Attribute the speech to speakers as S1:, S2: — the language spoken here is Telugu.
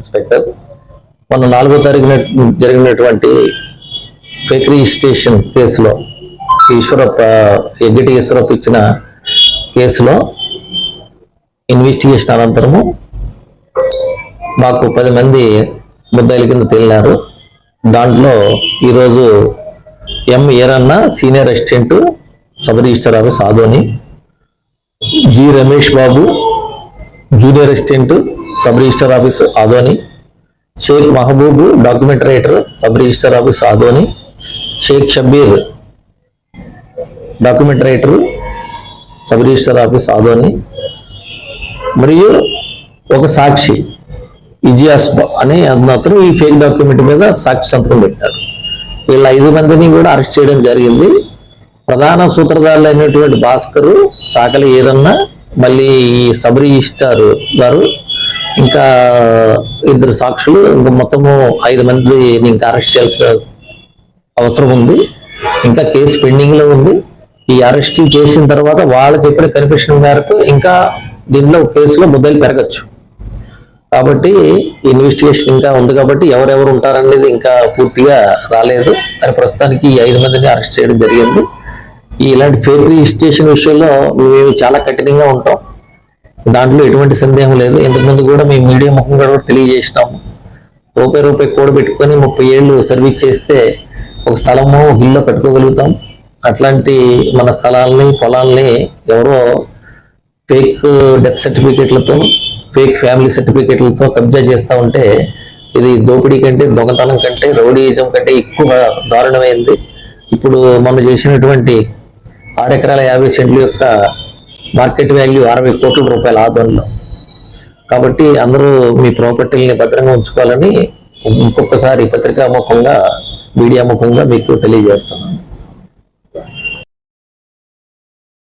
S1: ఇన్స్పెక్టర్. మొన్న నాలుగో తారీఖున జరిగినటువంటి ఫేక్ రిజిస్ట్రేషన్ కేసులో ఈశ్వరప్ప ఎగ్గటి ఈశ్వరప్ప ఇచ్చిన కేసులో ఇన్వెస్టిగేషన్ అనంతరము మాకు పది మంది ముద్దాయిల కింద తేలినారు. దాంట్లో ఈరోజు M Eranna senior assistant sub register office Adoni G Ramesh Babu junior assistant sub register office Adoni Shaik Mahaboob document writer sub register office Adoni Shaik Shabbir document writer sub register office Adoni. మరియు ఒక సాక్షి ఇజియాస్ అని అతను ఈ ఫేక్ డాక్యుమెంట్ మీద సాక్షి సంతకం పెట్టాడు. వీళ్ళ ఐదు మందిని కూడా అరెస్ట్ చేయడం జరిగింది. ప్రధాన సూత్రధారులు అయినటువంటి భాస్కరు చాకలి ఏదన్నా మళ్ళీ ఈ సబ్ రిజిస్టార్ గారు ఇంకా ఇద్దరు సాక్షులు ఇంకా మొత్తము ఐదు మంది ఇంకా అరెస్ట్ చేయాల్సిన అవసరం ఉంది. ఇంకా కేసు పెండింగ్లో ఉంది. ఈ అరెస్ట్ చేసిన తర్వాత వాళ్ళు చెప్పిన కనిపిషన్ మేరకు ఇంకా దీంట్లో కేసులో ముద్దలు పెరగచ్చు. కాబట్టి ఇన్వెస్టిగేషన్ ఇంకా ఉంది కాబట్టి ఎవరెవరు ఉంటారనేది ఇంకా పూర్తిగా రాలేదు. కానీ ప్రస్తుతానికి ఈ ఐదు మందిని అరెస్ట్ చేయడం జరిగింది. ఇలాంటి ఫేక్ రిజిస్ట్రేషన్ విషయంలో మేము చాలా కఠినంగా ఉంటాం. దాంట్లో ఎటువంటి సందేహం లేదు. ఇంతకుముందు కూడా మేము మీడియా ముఖంగా కూడా తెలియజేసినాము రూపాయి రూపాయి కూడబెట్టుకొని ముప్పై ఏళ్ళు సర్వీస్ చేస్తే ఒక స్థలము ఇల్లు కట్టుకోగలుగుతాం. అట్లాంటి మన స్థలాల్ని పొలాల్ని ఎవరో ఫేక్ డెత్ సర్టిఫికేట్లతో ఫేక్ ఫ్యామిలీ సర్టిఫికేట్లతో కబ్జా చేస్తూ ఉంటే ఇది దోపిడీ కంటే దొంగతనం కంటే రౌడీయిజం కంటే ఎక్కువ దారుణమైంది. ఇప్పుడు మనం చేసినటువంటి ఆరు ఎకరాల యాభై సెంట్ల యొక్క మార్కెట్ వాల్యూ అరవై కోట్ల రూపాయల ఆదరణలో కాబట్టి అందరూ మీ ప్రాపర్టీని భద్రంగా ఉంచుకోవాలని ఇంకొకసారి పత్రికా ముఖంగా మీడియా ముఖంగా మీకు తెలియజేస్తున్నాను.